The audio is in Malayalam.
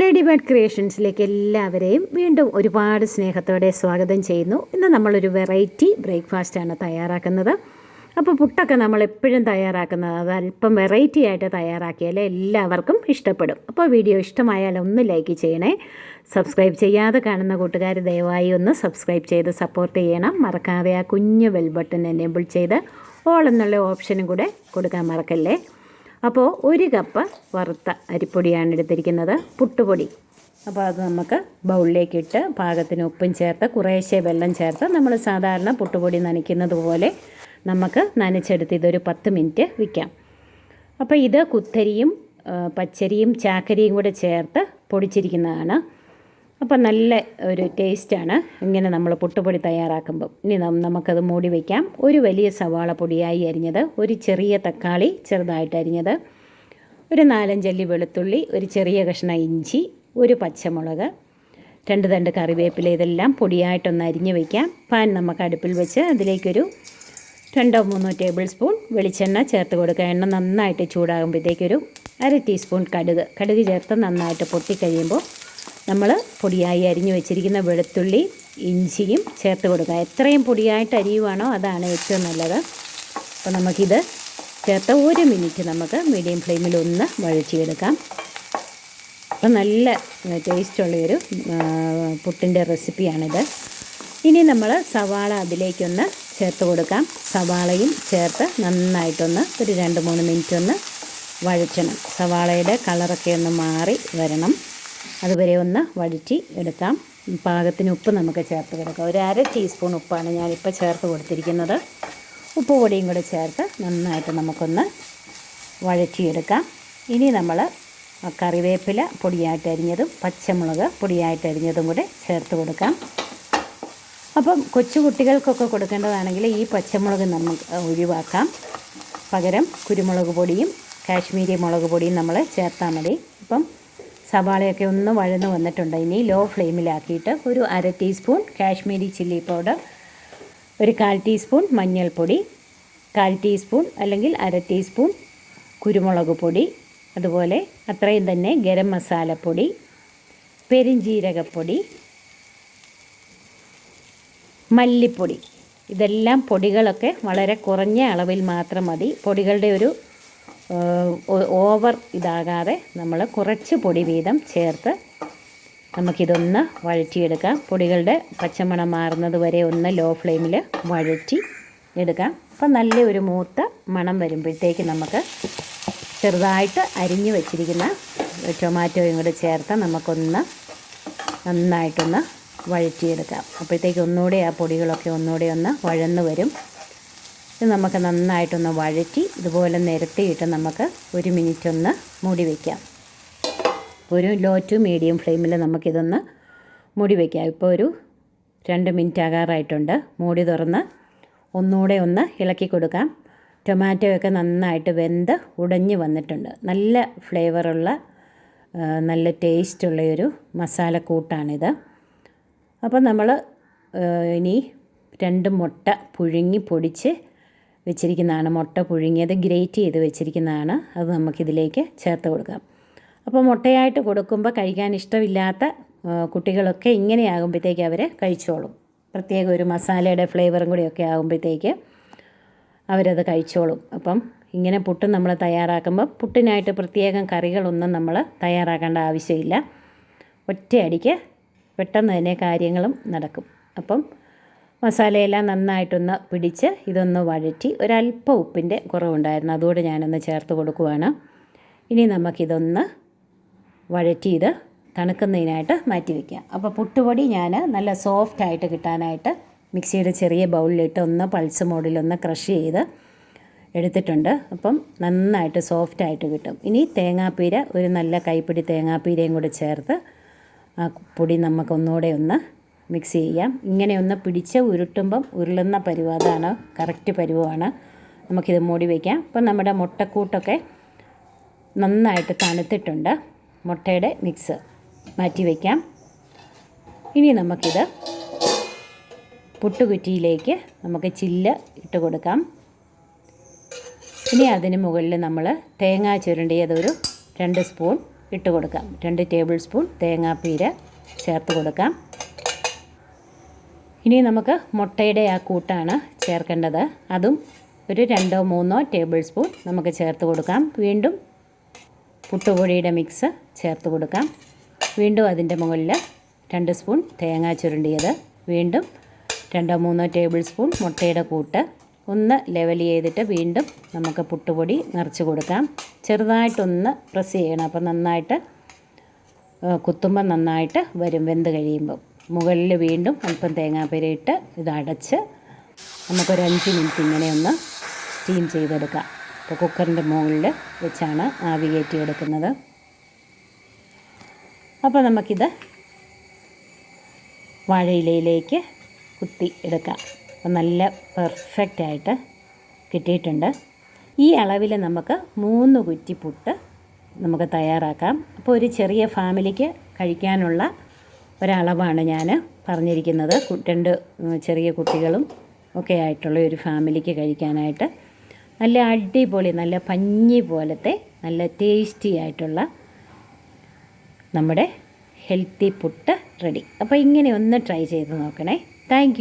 ലേഡി ബേർഡ് ക്രിയേഷൻസിലേക്ക് എല്ലാവരെയും വീണ്ടും ഒരുപാട് സ്നേഹത്തോടെ സ്വാഗതം ചെയ്യുന്നു. ഇന്ന് നമ്മളൊരു വെറൈറ്റി ബ്രേക്ക്ഫാസ്റ്റാണ് തയ്യാറാക്കുന്നത്. അപ്പോൾ പുട്ടൊക്കെ നമ്മൾ എപ്പോഴും തയ്യാറാക്കുന്നത് അത് അല്പം വെറൈറ്റി ആയിട്ട് തയ്യാറാക്കിയാൽ എല്ലാവർക്കും ഇഷ്ടപ്പെടും. അപ്പോൾ വീഡിയോ ഇഷ്ടമായാൽ ഒന്ന് ലൈക്ക് ചെയ്യണേ. സബ്സ്ക്രൈബ് ചെയ്യാതെ കാണുന്ന കൂട്ടുകാർ ദയവായി ഒന്ന് സബ്സ്ക്രൈബ് ചെയ്ത് സപ്പോർട്ട് ചെയ്യണം. മറക്കാതെ ആ കുഞ്ഞു ബെൽ ബട്ടൺ എനേബിൾ ചെയ്ത് ഓൾ എന്നുള്ള ഓപ്ഷനും കൂടെ കൊടുക്കാൻ മറക്കല്ലേ? അപ്പോൾ ഒരു കപ്പ് വറുത്ത അരിപ്പൊടിയാണ് എടുത്തിരിക്കുന്നത് പുട്ടുപൊടി. അപ്പോൾ അത് നമുക്ക് ബൗളിലേക്ക് ഇട്ട് പാകത്തിന് ഉപ്പും ചേർത്ത് കുറേശ്ശെ വെള്ളം ചേർത്ത് നമ്മൾ സാധാരണ പുട്ടുപൊടി നനയ്ക്കുന്നത് പോലെ നമുക്ക് നനച്ചെടുത്ത് ഇതൊരു പത്ത് മിനിറ്റ് വിൽക്കാം അപ്പോൾ ഇത് കുത്തരിയും പച്ചരിയും ചാക്കരിയും കൂടെ ചേർത്ത് പൊടിച്ചിരിക്കുന്നതാണ്. അപ്പോൾ നല്ല ഒരു ടേസ്റ്റാണ്. ഇങ്ങനെ നമ്മൾ പുട്ടുപൊടി തയ്യാറാക്കുമ്പം. ഇനി നമുക്കത് മൂടി വയ്ക്കാം ഒരു വലിയ സവാള പൊടിയായി അരിഞ്ഞത് ഒരു ചെറിയ തക്കാളി ചെറുതായിട്ട് അരിഞ്ഞത് ഒരു നാലഞ്ചല്ലി വെളുത്തുള്ളി ഒരു ചെറിയ കഷ്ണം ഇഞ്ചി ഒരു പച്ചമുളക് രണ്ട് തണ്ട് കറിവേപ്പില ഇതെല്ലാം പൊടിയായിട്ടൊന്ന് അരിഞ്ഞ് വയ്ക്കാം പാൻ നമുക്ക് അടുപ്പിൽ വെച്ച് അതിലേക്കൊരു രണ്ടോ മൂന്നോ ടേബിൾ സ്പൂൺ വെളിച്ചെണ്ണ ചേർത്ത് കൊടുക്കുക. എണ്ണ നന്നായിട്ട് ചൂടാകുമ്പോഴത്തേക്കൊരു അര ടീസ്പൂൺ കടുക്. കടുക് ചേർത്ത് നന്നായിട്ട് പൊട്ടിക്കഴിയുമ്പോൾ നമ്മൾ പൊടിയായി അരിഞ്ഞു വെച്ചിരിക്കുന്ന വെളുത്തുള്ളി ഇഞ്ചിയും ചേർത്ത് കൊടുക്കുക. എത്രയും പൊടിയായിട്ട് അരിയുവാണോ അതാണ് ഏറ്റവും നല്ലത്. അപ്പോൾ നമുക്കിത് ചേർത്ത് ഒരു മിനിറ്റ് നമുക്ക് മീഡിയം ഫ്ലെയിമിൽ ഒന്ന് വഴറ്റിയെടുക്കാം. അപ്പോൾ നല്ല ടേസ്റ്റുള്ളൊരു പുട്ടിന്റെ റെസിപ്പിയാണിത്. ഇനി നമ്മൾ സവാള അതിലേക്കൊന്ന് ചേർത്ത് കൊടുക്കാം. സവാളയും ചേർത്ത് നന്നായിട്ടൊന്ന് ഒരു രണ്ട് മൂന്ന് മിനിറ്റ് ഒന്ന് വഴറ്റണം. സവാളയുടെ കളറൊക്കെ ഒന്ന് മാറി വരണം. അതുവരെ ഒന്ന് വഴറ്റി എടുക്കാം പാകത്തിന് ഉപ്പ് നമുക്ക് ചേർത്ത് കൊടുക്കാം. ഒരു അര ടീസ്പൂൺ ഉപ്പാണ് ഞാനിപ്പോൾ ചേർത്ത് കൊടുത്തിരിക്കുന്നത്. ഉപ്പ് പൊടിയും കൂടെ ചേർത്ത് നന്നായിട്ട് നമുക്കൊന്ന് വഴറ്റിയെടുക്കാം. ഇനി നമ്മൾ കറിവേപ്പില പൊടിയായിട്ട് അരിഞ്ഞതും പച്ചമുളക് പൊടിയായിട്ട് അരിഞ്ഞതും കൂടെ ചേർത്ത് കൊടുക്കാം. അപ്പം കൊച്ചു കുട്ടികൾക്കൊക്കെ കൊടുക്കേണ്ടതാണെങ്കിൽ ഈ പച്ചമുളക് നമുക്ക് ഒഴിവാക്കാം. പകരം കുരുമുളക് പൊടിയും കാശ്മീരി മുളക് പൊടിയും നമ്മൾ ചേർത്താൽ മതി. ഇപ്പം സവാളയൊക്കെ ഒന്ന് വഴന്ന് വന്നിട്ടുണ്ട്. ഇനി ലോ ഫ്ലെയിമിലാക്കിയിട്ട് ഒരു അര ടീസ്പൂൺ കാശ്മീരി ചില്ലി പൗഡർ ഒരു കാൽ ടീസ്പൂൺ മഞ്ഞൾപ്പൊടി കാൽ ടീസ്പൂൺ അല്ലെങ്കിൽ അര ടീസ്പൂൺ കുരുമുളക് പൊടി അതുപോലെ അത്രയും തന്നെ ഗരം മസാലപ്പൊടി പെരിഞ്ജീരകപ്പൊടി മല്ലിപ്പൊടി. ഇതെല്ലാം പൊടികളൊക്കെ വളരെ കുറഞ്ഞ അളവിൽ മാത്രം മതി. പൊടികളുടെ ഒരു ഓവർ ഇതാകാതെ നമ്മൾ കുറച്ച് പൊടി വീതം ചേർത്ത് നമുക്കിതൊന്ന് വഴറ്റിയെടുക്കാം. പൊടികളുടെ പച്ചമണം മാറുന്നത് വരെ ഒന്ന് ലോ ഫ്ലെയിമിൽ വഴറ്റി എടുക്കാം. അപ്പം നല്ല ഒരു മൂത്ത മണം വരുമ്പോഴത്തേക്ക് നമുക്ക് ചെറുതായിട്ട് അരിഞ്ഞു വെച്ചിരിക്കുന്ന ടൊമാറ്റോയും കൂടെ ചേർത്ത് നമുക്കൊന്ന് നന്നായിട്ടൊന്ന് വഴറ്റിയെടുക്കാം. അപ്പോഴത്തേക്ക് ഒന്നുകൂടെ ആ പൊടികളൊക്കെ ഒന്നുകൂടെ ഒന്ന് വഴന്ന് വരും. ഇത് നമുക്ക് നന്നായിട്ടൊന്ന് വഴറ്റി ഇതുപോലെ നിരത്തിയിട്ട് നമുക്ക് ഒരു മിനിറ്റ് ഒന്ന് മൂടി വയ്ക്കാം ഒരു ലോ ടു മീഡിയം ഫ്ലെയിമിൽ നമുക്കിതൊന്ന് മൂടി വയ്ക്കാം ഇപ്പോൾ ഒരു രണ്ട് മിനിറ്റ് ആകാറായിട്ടുണ്ട്. മൂടി തുറന്ന് ഒന്നുകൂടെ ഒന്ന് ഇളക്കി കൊടുക്കാം. ടൊമാറ്റോയൊക്കെ നന്നായിട്ട് വെന്ത് ഉടഞ്ഞ് വന്നിട്ടുണ്ട്. നല്ല ഫ്ലേവറുള്ള നല്ല ടേസ്റ്റുള്ള ഒരു മസാലക്കൂട്ടാണിത് അപ്പോൾ നമ്മൾ ഇനി രണ്ട് മുട്ട പുഴുങ്ങി പൊടിച്ച് വെച്ചിരിക്കുന്നതാണ്. മുട്ട പുഴുങ്ങിയത് ഗ്രേറ്റ് ചെയ്ത് വെച്ചിരിക്കുന്നതാണ്. അത് നമുക്കിതിലേക്ക് ചേർത്ത് കൊടുക്കാം. അപ്പോൾ മുട്ടയായിട്ട് കൊടുക്കുമ്പോൾ കഴിക്കാൻ ഇഷ്ടമില്ലാത്ത കുട്ടികളൊക്കെ ഇങ്ങനെയാകുമ്പോഴത്തേക്ക് അവർ കഴിച്ചോളും. പ്രത്യേക ഒരു മസാലയുടെ ഫ്ലേവറും കൂടിയൊക്കെ ആകുമ്പോഴത്തേക്ക് അവരത് കഴിച്ചോളും. അപ്പം ഇങ്ങനെ പുട്ട് നമ്മൾ തയ്യാറാക്കുമ്പോൾ പുട്ടിനായിട്ട് പ്രത്യേകം കറികളൊന്നും നമ്മൾ തയ്യാറാക്കേണ്ട ആവശ്യമില്ല. ഒറ്റയടിക്ക് പെട്ടെന്ന് തന്നെ കാര്യങ്ങളും നടക്കും. അപ്പം മസാലയെല്ലാം നന്നായിട്ടൊന്ന് പിടിച്ച് ഇതൊന്ന് വഴറ്റി ഒരല്പം ഉപ്പിന്റെ കുറവുണ്ടായിരുന്നു. അതുകൂടെ ഞാനൊന്ന് ചേർത്ത് കൊടുക്കുവാണ്. ഇനി നമുക്കിതൊന്ന് വഴറ്റി ഇത് തണുക്കുന്നതിനായിട്ട് മാറ്റി വയ്ക്കാം അപ്പോൾ പുട്ടുപൊടി ഞാൻ നല്ല സോഫ്റ്റായിട്ട് കിട്ടാനായിട്ട് മിക്സിയുടെ ചെറിയ ബൗളിലിട്ട് ഒന്ന് പൾസ് മോഡിലൊന്ന് ക്രഷ് ചെയ്ത് എടുത്തിട്ടുണ്ട്. അപ്പം നന്നായിട്ട് സോഫ്റ്റായിട്ട് കിട്ടും. ഇനി തേങ്ങാപ്പീര ഒരു നല്ല കൈപ്പിടി തേങ്ങാപ്പീരയും കൂടെ ചേർത്ത് ആ പൊടി നമുക്കൊന്നുകൂടെ ഒന്ന് മിക്സ് ചെയ്യാം. ഇങ്ങനെ ഒന്ന് പിടിച്ച് ഉരുട്ടുമ്പം ഉരുളുന്ന പരുവതാണ് കറക്റ്റ് പരുവമാണ് നമുക്കിത് മൂടി വയ്ക്കാം അപ്പം നമ്മുടെ മുട്ടക്കൂട്ടൊക്കെ നന്നായിട്ട് തണുത്തിട്ടുണ്ട്. മുട്ടയുടെ മിക്സ് മാറ്റി വയ്ക്കാം ഇനി നമുക്കിത് പുട്ടുകുറ്റിയിലേക്ക് നമുക്ക് ചില്ല് ഇട്ട് കൊടുക്കാം. ഇനി അതിന് മുകളിൽ നമ്മൾ തേങ്ങ ചുരണ്ടിയതൊരു രണ്ട് സ്പൂൺ ഇട്ട് കൊടുക്കാം. രണ്ട് ടേബിൾ സ്പൂൺ തേങ്ങാപ്പീര ചേർത്ത് കൊടുക്കാം. ഇനി നമുക്ക് മുട്ടയുടെ ആ കൂട്ടാണ് ചേർക്കേണ്ടത്. അതും ഒരു രണ്ടോ മൂന്നോ ടേബിൾ സ്പൂൺ നമുക്ക് ചേർത്ത് കൊടുക്കാം. വീണ്ടും പുട്ടുപൊടിയുടെ മിക്സ് ചേർത്ത് കൊടുക്കാം. വീണ്ടും അതിന്റെ മുകളിൽ രണ്ട് സ്പൂൺ തേങ്ങ ചുരുണ്ടിയത്. വീണ്ടും രണ്ടോ മൂന്നോ ടേബിൾ സ്പൂൺ മുട്ടയുടെ കൂട്ട്. ഒന്ന് ലെവൽ ചെയ്തിട്ട് വീണ്ടും നമുക്ക് പുട്ടുപൊടി നിറച്ച് കൊടുക്കാം. ചെറുതായിട്ടൊന്ന് പ്രസ് ചെയ്യണം. അപ്പോൾ നന്നായിട്ട് കുത്തുമ്പോൾ നന്നായിട്ട് വരും വെന്ത് കഴിയുമ്പോൾ മുകളിൽ വീണ്ടും അല്പം തേങ്ങാ ഇട്ട് ഇത് അടച്ച് നമുക്കൊരു അഞ്ച് മിനിറ്റ് ഇങ്ങനെ ഒന്ന് സ്റ്റീം ചെയ്തെടുക്കാം. അപ്പോൾ കുക്കറിന്റെ മുകളിൽ വെച്ചാണ് ആവി കയറ്റി എടുക്കുന്നത് അപ്പോൾ നമുക്കിത് വാഴയിലയിലേക്ക് കുത്തി എടുക്കാം. അപ്പോൾ നല്ല പെർഫെക്റ്റായിട്ട് കിട്ടിയിട്ടുണ്ട്. ഈ അളവിൽ നമുക്ക് മൂന്ന് കുറ്റി പുട്ട് നമുക്ക് തയ്യാറാക്കാം. അപ്പോൾ ഒരു ചെറിയ ഫാമിലിക്ക് കഴിക്കാനുള്ള ഒരളവാണ് ഞാൻ പറഞ്ഞിരിക്കുന്നത്. രണ്ട് ചെറിയ കുട്ടികളും ഒക്കെ ആയിട്ടുള്ള ഒരു ഫാമിലിക്ക് കഴിക്കാനായിട്ട് നല്ല അടിപൊളി നല്ല പഞ്ഞി പോലത്തെ നല്ല ടേസ്റ്റി ആയിട്ടുള്ള നമ്മുടെ ഹെൽത്തി പുട്ട് റെഡി. അപ്പോൾ ഇങ്ങനെ ഒന്ന് ട്രൈ ചെയ്ത് നോക്കണേ. താങ്ക്